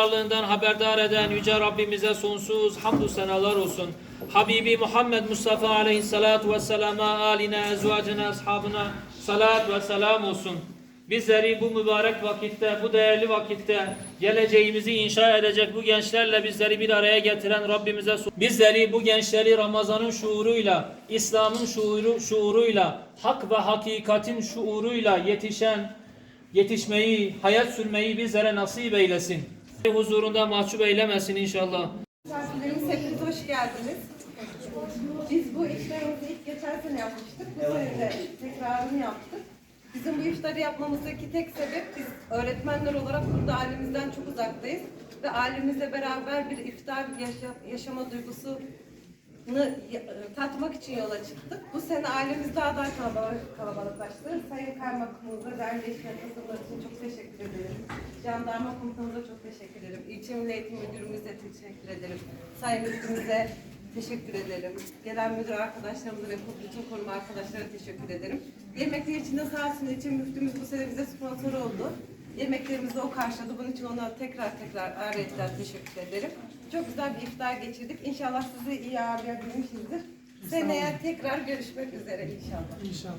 Varlığından haberdar eden Yüce Rabbimize sonsuz hamdü senalar olsun. Habibi Muhammed Mustafa aleyhissalatu vesselama aline, ezvacına, ashabına salat ve selam olsun. Bizleri bu mübarek vakitte, bu değerli vakitte geleceğimizi inşa edecek bu gençlerle bizleri bir araya getiren Rabbimize bizleri bu gençleri Ramazan'ın şuuruyla, İslam'ın şuuru, şuuruyla, hak ve hakikatin şuuruyla yetişen yetişmeyi, hayat sürmeyi bizlere nasip eylesin. Huzurunda mahcup eylemesin inşallah. Misafirlerimiz hepiniz hoş geldiniz. Biz bu işlerimizi ilk geçen sene yapmıştık. Bu sene de tekrarını yaptık. Bizim bu iftarı yapmamızdaki tek sebep biz öğretmenler olarak burada ailemizden çok uzaktayız. Ve ailemizle beraber bir iftar yaşa- yaşama duygusunu ya- tatmak için yola çıktık. Bu sene ailemiz daha da kalabalık, kalabalıklaştı. Sayın Kaymakamımıza, eş katılımlar için çok teşekkür ederim. Jandarma komutanımıza çok teşekkür ederim. İlçe Milli Eğitim Müdürümüze teşekkür ederim. Sayın Müdürümüze teşekkür ederim. Gelen müdür arkadaşlarımıza ve bütün koruma arkadaşlara teşekkür ederim. Yemekler için de sağ olsun ilçe müftümüz bu sene bize sponsor oldu. Yemeklerimizi o karşıladı. Bunun için ona tekrar tekrar ayrıca teşekkür ederim. Çok güzel bir iftar geçirdik. İnşallah sizi iyi ağırlayabilmişizdir. Seneye tekrar görüşmek üzere inşallah. İnşallah.